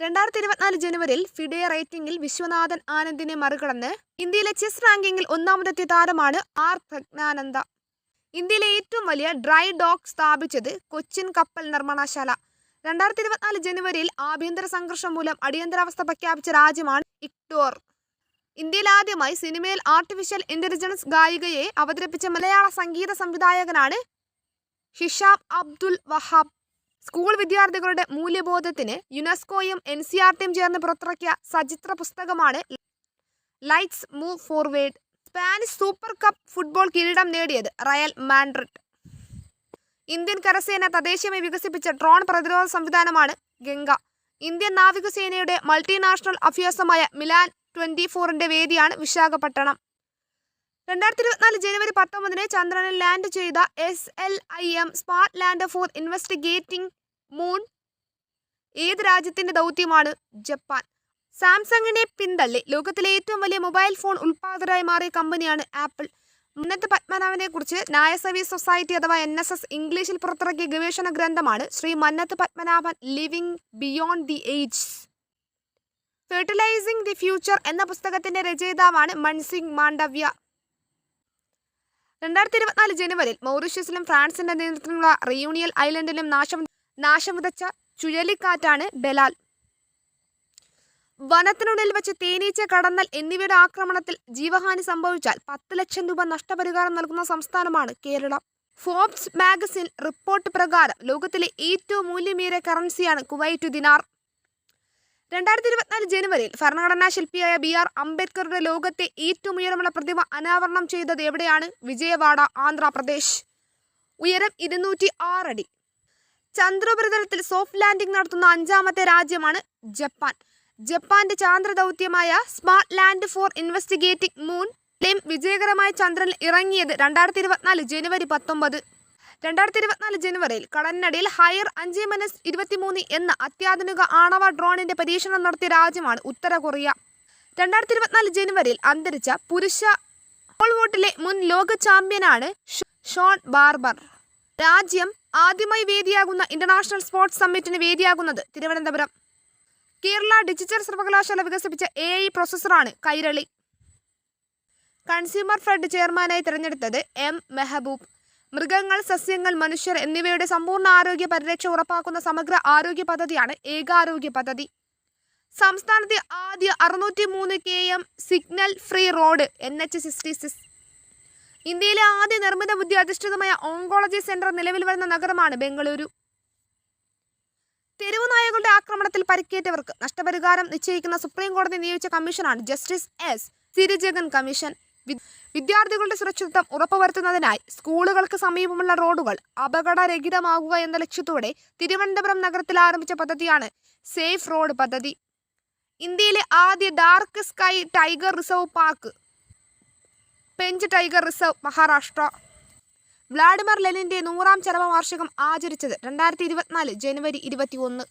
രണ്ടായിരത്തി ഇരുപത്തിനാല് ജനുവരിയിൽ ഫിഡേ റേറ്റിംഗിൽ വിശ്വനാഥൻ ആനന്ദിനെ മറികടന്ന് ഇന്ത്യയിലെ ചെസ് റാങ്കിങ്ങിൽ ഒന്നാമതെത്തിയ താരമാണ് ആർ പ്രജ്ഞാനന്ദ. ഇന്ത്യയിലെ ഏറ്റവും വലിയ ഡ്രൈ ഡോക്ക് സ്ഥാപിച്ചത് കൊച്ചിൻ കപ്പൽ നിർമ്മാണശാല. രണ്ടായിരത്തി ഇരുപത്തിനാല് ജനുവരിയിൽ ആഭ്യന്തര സംഘർഷം മൂലം അടിയന്തരാവസ്ഥ പ്രഖ്യാപിച്ച രാജ്യമാണ് ഇക്ടോർ. ഇന്ത്യയിൽ ആദ്യമായി സിനിമയിൽ ആർട്ടിഫിഷ്യൽ ഇന്റലിജൻസ് ഗായികയെ അവതരിപ്പിച്ച മലയാള സംഗീത സംവിധായകനാണ് ഹിഷാബ് അബ്ദുൽ വഹാബ്. സ്കൂൾ വിദ്യാർത്ഥികളുടെ മൂല്യബോധത്തിന് യുനെസ്കോയും എൻ സി ആർ ടിയും ചേർന്ന് പുറത്തിറക്കിയ സചിത്ര പുസ്തകമാണ് lights move forward. Spanish super cup football കിരീടം നേടിയത് റയൽ മാൻഡ്രിഡ് ഇന്ത്യൻ കരസേന തദ്ദേശീയമായി വികസിപ്പിച്ച ഡ്രോൺ പ്രതിരോധ സംവിധാനമാണ് ഗംഗ. ഇന്ത്യൻ നാവികസേനയുടെ മൾട്ടിനാഷണൽ അഭ്യാസമായ മിലാൻ ട്വന്റി ഫോറിന്റെ വേദിയാണ് വിശാഖപട്ടണം. രണ്ടായിരത്തി ഇരുപത്തിനാല് ജനുവരി പത്തൊമ്പതിന് ചന്ദ്രനിൽ ലാൻഡ് ചെയ്ത S L I M smart land for investigating moon ഏത് രാജ്യത്തിന്റെ ദൗത്യമാണ് ജപ്പാൻ. സാംസങ്ങിനെ പിന്തള്ളി. ലോകത്തിലെ ഏറ്റവും വലിയ മൊബൈൽ ഫോൺ ഉൽപ്പാദകരായി മാറിയ കമ്പനിയാണ് ആപ്പിൾ. മുന്നത്തെ പത്മനാഭനെ കുറിച്ച് നായ സർവീസ് സൊസൈറ്റി അഥവാ എൻ എസ് എസ് ഇംഗ്ലീഷിൽ പുറത്തിറക്കിയ ഗവേഷണ ഗ്രന്ഥമാണ് Shri Mannath Padmanabhan living beyond the ages fertilising the future എന്ന പുസ്തകത്തിന്റെ രചയിതാവാണ് മൺസിംഗ് മാണ്ഡവ്യ. രണ്ടായിരത്തി ഇരുപത്തിനാല് ജനുവരിയിൽ മൗറീഷ്യസിലും ഫ്രാൻസിന്റെ നേതൃത്വത്തിലുള്ള റിയൂണിയൽ ഐലൻഡിലും നാശം നാശം വിതച്ച ചുഴലിക്കാറ്റാണ് ബലാൽ. വനത്തിനുള്ളിൽ വെച്ച് തേനീച്ച കടന്നൽ എന്നിവയുടെ ആക്രമണത്തിൽ ജീവഹാനി സംഭവിച്ചാൽ പത്ത് ലക്ഷം രൂപ നഷ്ടപരിഹാരം നൽകുന്ന സംസ്ഥാനമാണ് കേരളം. ഫോർബ്സ് മാഗസിൻ റിപ്പോർട്ട് പ്രകാരം ലോകത്തിലെ ഏറ്റവും മൂല്യമേറിയ കറൻസിയാണ് കുവൈറ്റ് ദിനാർ. രണ്ടായിരത്തി ഇരുപത്തിനാല് ജനുവരിയിൽ ഭരണഘടനാ ശില്പിയായ ബി ആർ അംബേദ്കറുടെ ലോകത്തെ ഏറ്റവും ഉയരമുള്ള പ്രതിമ അനാവരണം ചെയ്തത് എവിടെയാണ്? വിജയവാഡ ആന്ധ്രാപ്രദേശ്. ഉയരം ഇരുന്നൂറ്റി ആറടി ചന്ദ്രോപരിതലത്തിൽ സോഫ്റ്റ് ലാൻഡിംഗ് നടത്തുന്ന അഞ്ചാമത്തെ രാജ്യമാണ് ജപ്പാൻ. ജപ്പാന്റെ ചാന്ദ്ര ദൗത്യമായ smart land for investigating moon ലിം വിജയകരമായ ചന്ദ്രനിൽ ഇറങ്ങിയത് രണ്ടായിരത്തി ഇരുപത്തിനാല് ജനുവരി പത്തൊമ്പത്. രണ്ടായിരത്തി ഇരുപത്തിനാല് ജനുവരിയിൽ കടന്നടിയിൽ ഹയർ അഞ്ച് മൈനസ് ഇരുപത്തിമൂന്ന് എന്ന അത്യാധുനിക ആണവ ഡ്രോണിന്റെ പരീക്ഷണം നടത്തിയ രാജ്യമാണ് ഉത്തര കൊറിയ. രണ്ടായിരത്തി ഇരുപത്തിനാല് ജനുവരിയിൽ അന്തരിച്ച പുരുഷ വോട്ടിലെ മുൻ ലോക ചാമ്പ്യനാണ് ഷോൺ ബാർബർ. രാജ്യം ആദ്യമായി വേദിയാകുന്ന ഇന്റർനാഷണൽ സ്പോർട്സ് സമ്മിറ്റിന് വേദിയാകുന്നത് തിരുവനന്തപുരം. കേരള ഡിജിറ്റൽ സർവകലാശാല വികസിപ്പിച്ച എ ഐ പ്രോസസ്സറാണ് കൈരളി. കൺസ്യൂമർ ഫെഡ് ചെയർമാനായി തിരഞ്ഞെടുത്തത് എം മെഹബൂബ്. മൃഗങ്ങൾ സസ്യങ്ങൾ മനുഷ്യർ എന്നിവയുടെ സമ്പൂർണ ആരോഗ്യ പരിരക്ഷ ഉറപ്പാക്കുന്ന സമഗ്ര ആരോഗ്യ പദ്ധതിയാണ് ഏകാരോഗ്യ പദ്ധതി. സംസ്ഥാനത്തെ ആദ്യ അറുന്നൂറ്റി മൂന്ന് K M signal free road N H sixty six. ഇന്ത്യയിലെ ആദ്യ നിർമ്മിത ബുദ്ധി അധിഷ്ഠിതമായ ഓങ്കോളജി സെന്റർ നിലവിൽ വരുന്ന നഗരമാണ് ബംഗളൂരു. തെരുവു നായകളുടെ ആക്രമണത്തിൽ പരിക്കേറ്റവർക്ക് നഷ്ടപരിഹാരം നിശ്ചയിക്കുന്ന സുപ്രീം കോടതി നിയോഗിച്ച കമ്മീഷനാണ് ജസ്റ്റിസ് എസ്. സിരിജഗൻ കമ്മീഷൻ. വിദ്യാർത്ഥികളുടെ സുരക്ഷിതത്വം ഉറപ്പുവരുത്തുന്നതിനായി സ്കൂളുകൾക്ക് സമീപമുള്ള റോഡുകൾ അപകടരഹിതമാകുക എന്ന ലക്ഷ്യത്തോടെ തിരുവനന്തപുരം നഗരത്തിൽ ആരംഭിച്ച പദ്ധതിയാണ് സേഫ് റോഡ് പദ്ധതി. ഇന്ത്യയിലെ ആദ്യ dark sky tiger reserve park Pench tiger reserve Maharashtra. Vladimir ലെനിന്റെ നൂറാം ചരമവാർഷികം ആചരിച്ചത് രണ്ടായിരത്തി ഇരുപത്തിനാല് ജനുവരി ഇരുപത്തി ഒന്ന്